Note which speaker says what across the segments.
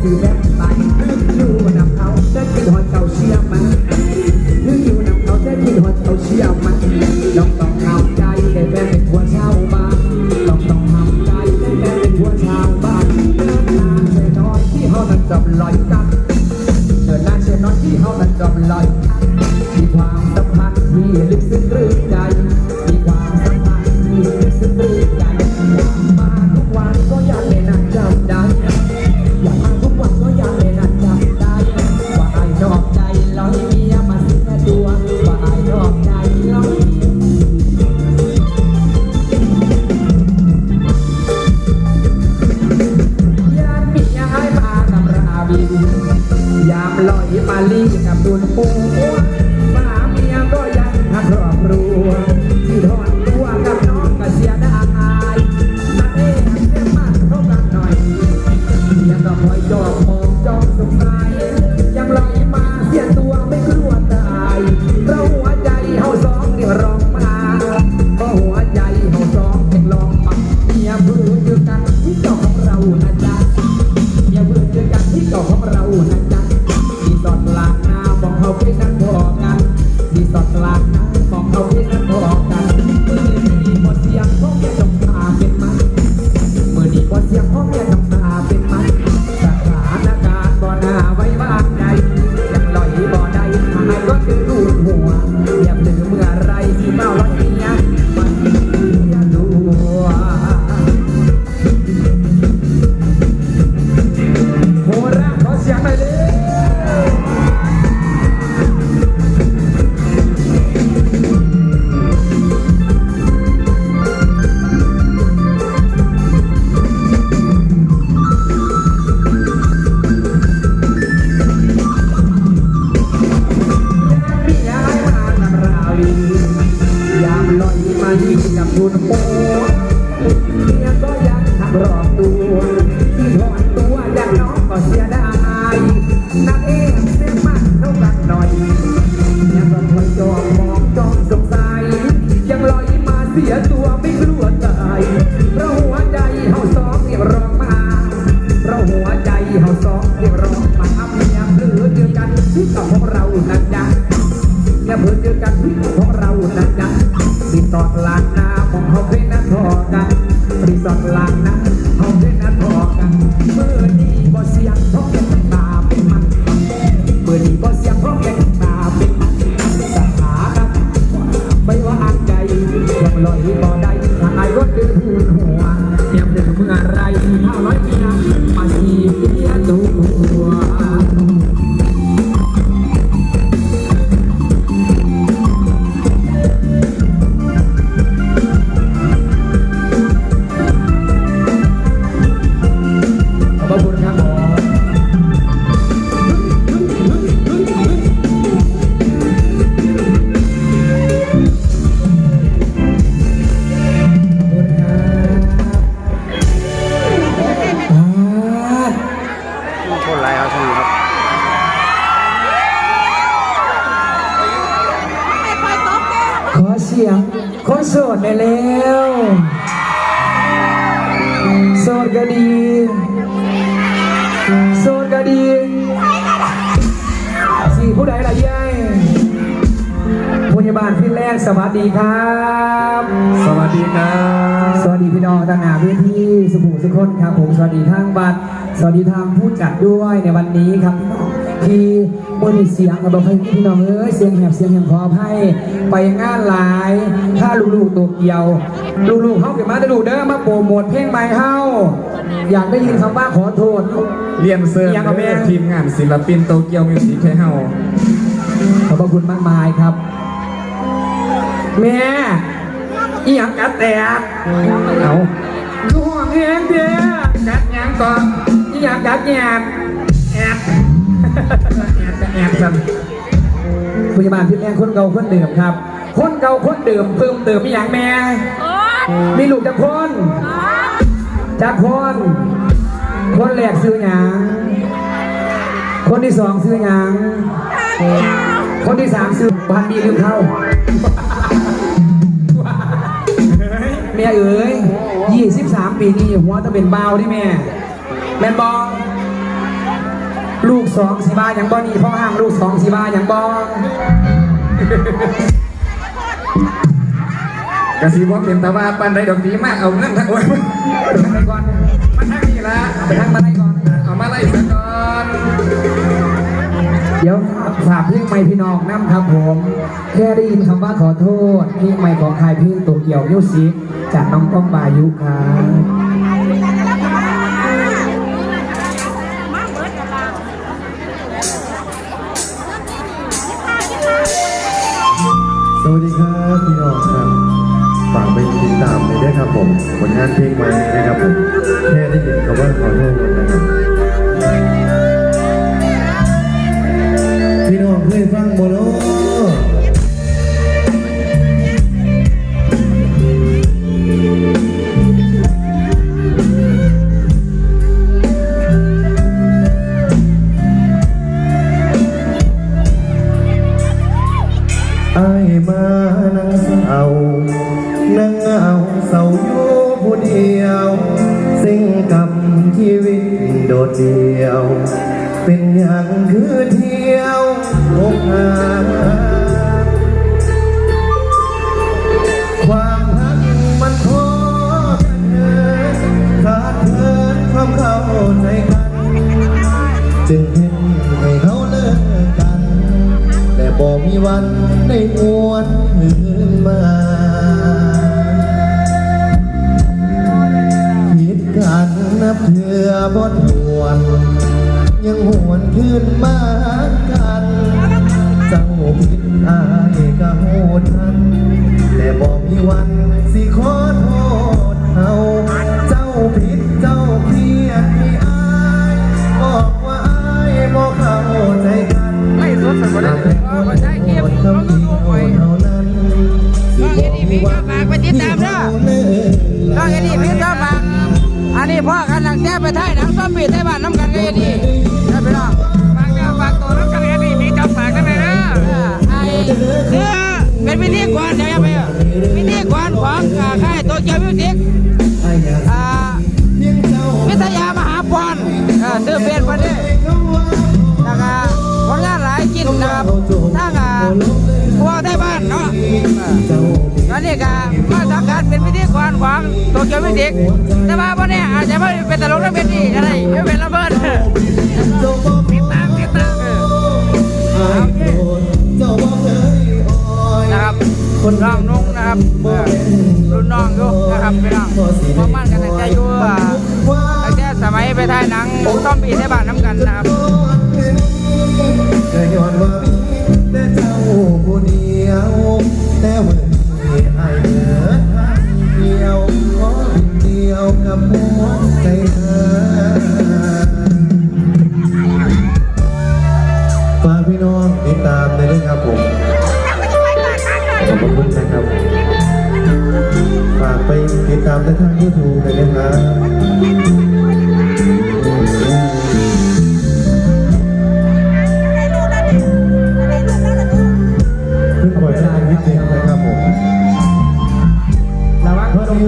Speaker 1: คือแม่ไปยเรื่องรู้นำเขาแต่ก็นหอนเก่าเชียร์มา ยามลอยมาลีกับดุลปู Thank you. lo ขอเสียงคนโสดได้แล้วโสดก็ดีโสดก็ดีสี่ผู้ใดล่ะยายพยาบาลพี่แรกสวัสดีครับ
Speaker 2: สวัสดีครับ
Speaker 1: สวัสดีพี่น้องต่างหากเวทีสุขุสุขคนครับผมสวัสดีทางบัตรสวัสดีทางผู้จัดด้วยในวันนี้ครับพี่น้อง ที่บนเสียงกับอกให้พี่น้องเอ้เสียงแหบเสียงแหบขออภัยไปงานหลาย ถ้าลูกๆตัวเกี่ยว ลูกๆเขาเกิบมาจะดูเด้อมาโปรโมทเพลงใหม่เข้าอยากได้ยินคำว่าขอโทษ
Speaker 2: เรียนเซิร์
Speaker 1: ฟ
Speaker 2: ทีมงานศิลปินโตเกียวมิวสิคให้เฮา
Speaker 1: ขอบคุณมากมายครับ แม่อีหยังกัดแตก
Speaker 2: เอา
Speaker 1: ดูห่วงเอยเด้อกัดยังก่อนอีหยังกัดแงบแง แอบจันพยาบาลพี่แม่คนเก่าคนเดิมครับ คนเก่าคนเดิมเพิ่มเติมไม่อย่างแม่ มีลูกจากคนจากคน คนแรกซื้อหยางคนที่สองซื้อหยางคนที่สามซื้อบ้านมีลืมเข้าแม่เอ๋ยยี่สิบามปีนี้หัวจะเป็นเบาได้แม่ แม่บอง ลูกสองสีบาอย่างบอนี่พ่อห้างลูกสองสีบาอย่างบอก
Speaker 2: ระสีบอกเป็นตาว่าปันใดดอกดีมากเอาเงินทั้งโอ้ย
Speaker 1: ไก่อน
Speaker 2: มาทางนี้ละ
Speaker 1: ไปทางมาได้ก่อน
Speaker 2: เอามาไล่ซะก่อน
Speaker 1: เดี๋ยวฝากเพลงใหม่พี่น้องน้ำครับผม แค่ได้ยินคำว่าขอโทษเพลงใหม่ของใครเพลงโตเกี่ยวมิวสิกจากน้องก้องบายุครับ
Speaker 3: วัสดีครับพี่น้องครับฝากไปติดตามเลยด้วยครับผมผลงานเพลงใหม่นะครับผมแค่ได้ยินคำว่าขอโทษ วันได้หวนคืนมาผิดกันนับเถื่อบทหวนยังหวนคืนมากันเจ้าผิดอายก็โหดทันแต่บอกมีวันสิขอโทษ หดคำเดียวเท่านั้นสิบอกมีวันที่เขาเลิก
Speaker 4: น้องเอ็ดดี้พี่ชอบฟังอันนี้พ่อกันหลังแท้ไปไทยหนังซ้อมปีไทยบ้านน้ำกันก็เอ็ดดี้ได้ไปลอง
Speaker 1: ฝากเนื้อฝากตัวน้ำกันเอ็ดดี้มีจับฝากได้ไหมนะ
Speaker 4: ไอ้คือเป็นพิธีกรเดี๋ยวจะไปพิธีกรของอ่าค่ายโตเกียวมิวสิก
Speaker 3: อ่า
Speaker 4: วิทยามหาพรอ่าซื้อเป็นวันนี้
Speaker 3: เขาว่า
Speaker 4: แล้วก็ผลงาน นนะครับทั้งอ่าพวกไทยบ้านเนาะอ่า
Speaker 3: เจ้า
Speaker 4: ตอนนี้ก็มาสังกัดเป็นพิธีกรของโตเกียวมิวสิกแต่ว่าวันนี้อาจจะไม่เป็นตลกนักเป็นดีอะไรไม่เป็นระเบิดติดตามติดตามนะครับคนน้องนุ่งนะครับรุ่นน้องอยู่นะครับพี่น้อง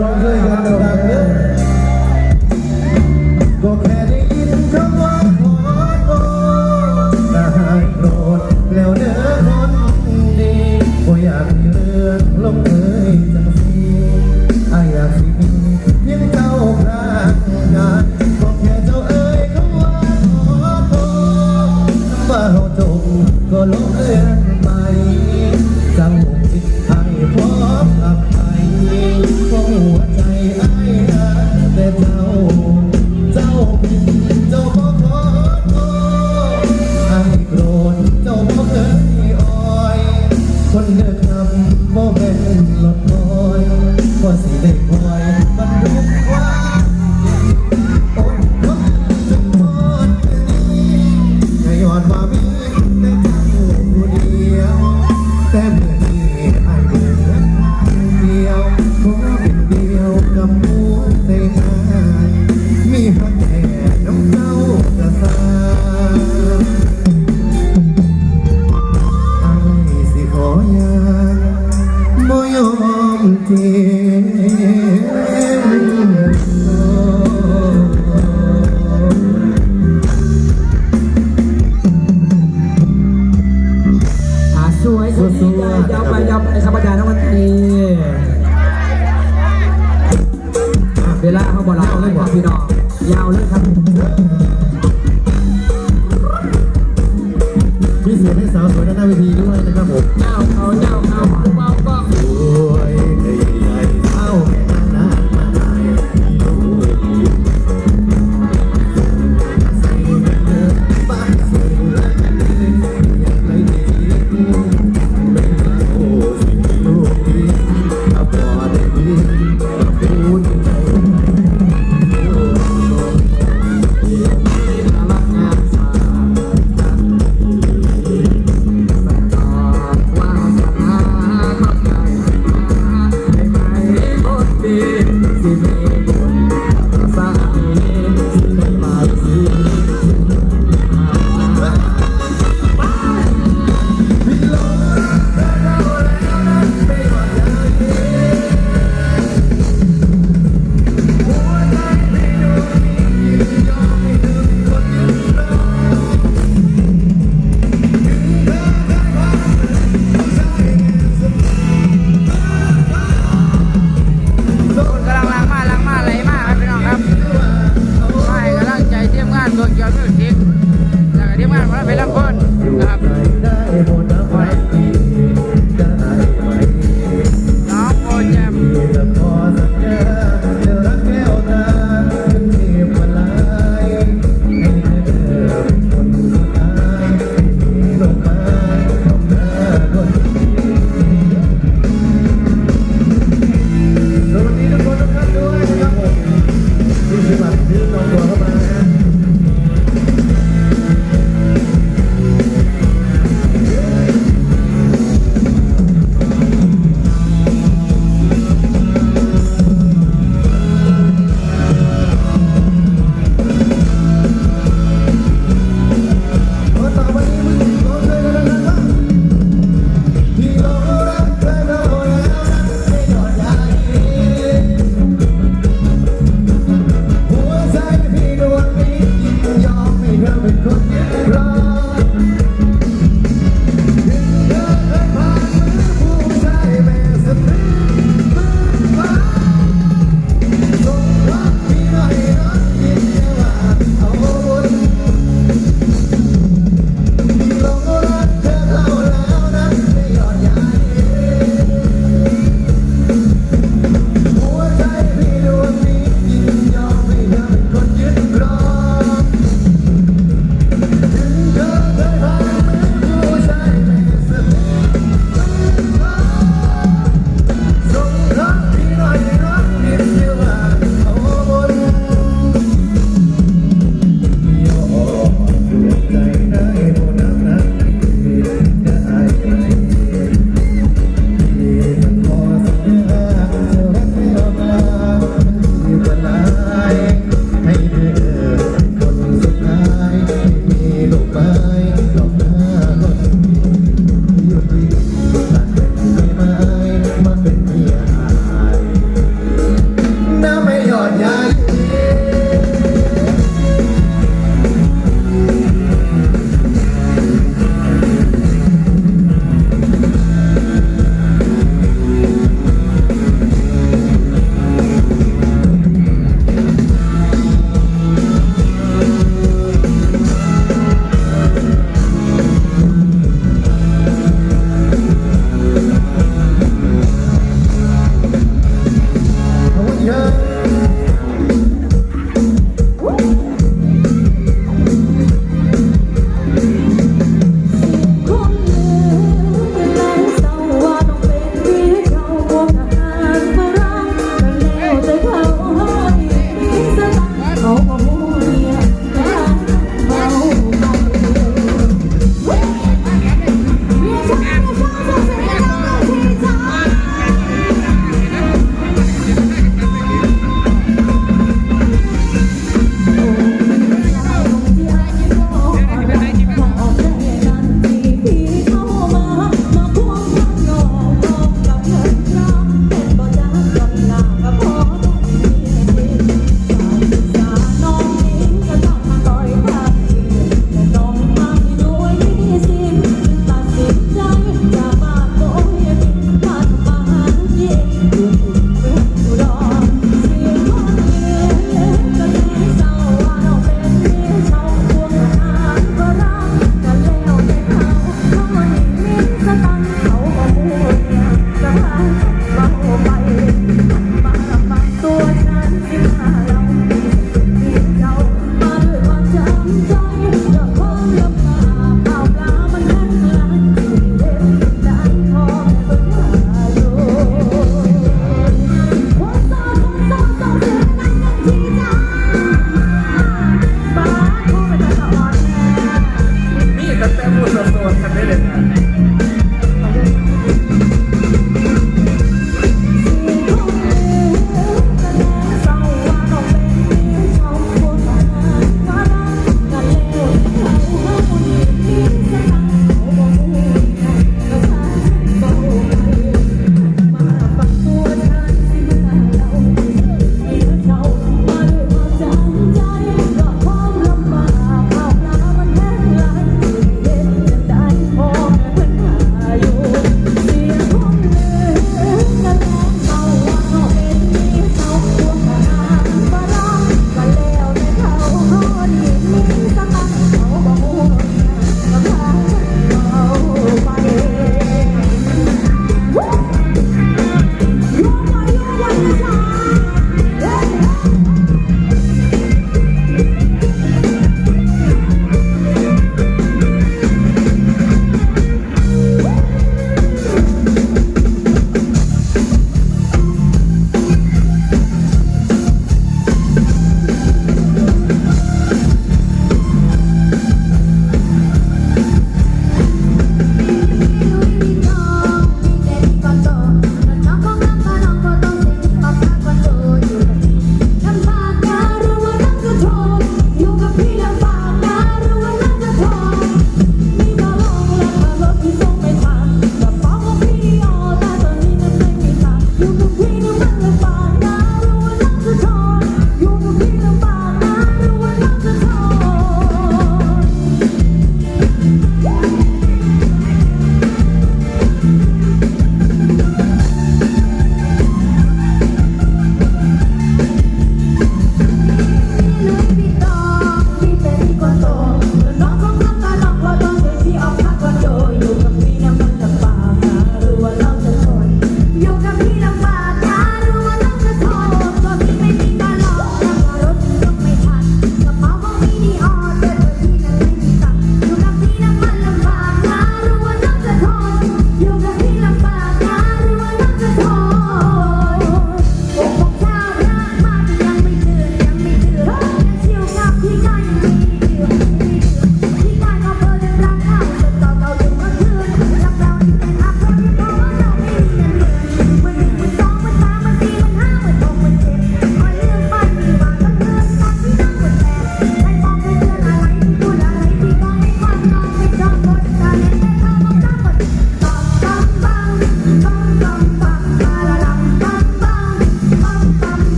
Speaker 4: ระ
Speaker 3: สู้ๆยาวไปยาวไปครั
Speaker 1: บอาจารย์น้องมันตีเวลาเขาบอกเราเลยครับพี่น้องยาวเลยครับ
Speaker 4: มีเสียงให้สาวสวยด้านหน้าเวทีด้วยนะครับผม
Speaker 1: เจ้าเขา
Speaker 3: เจ้า
Speaker 4: เขา
Speaker 5: I don't know.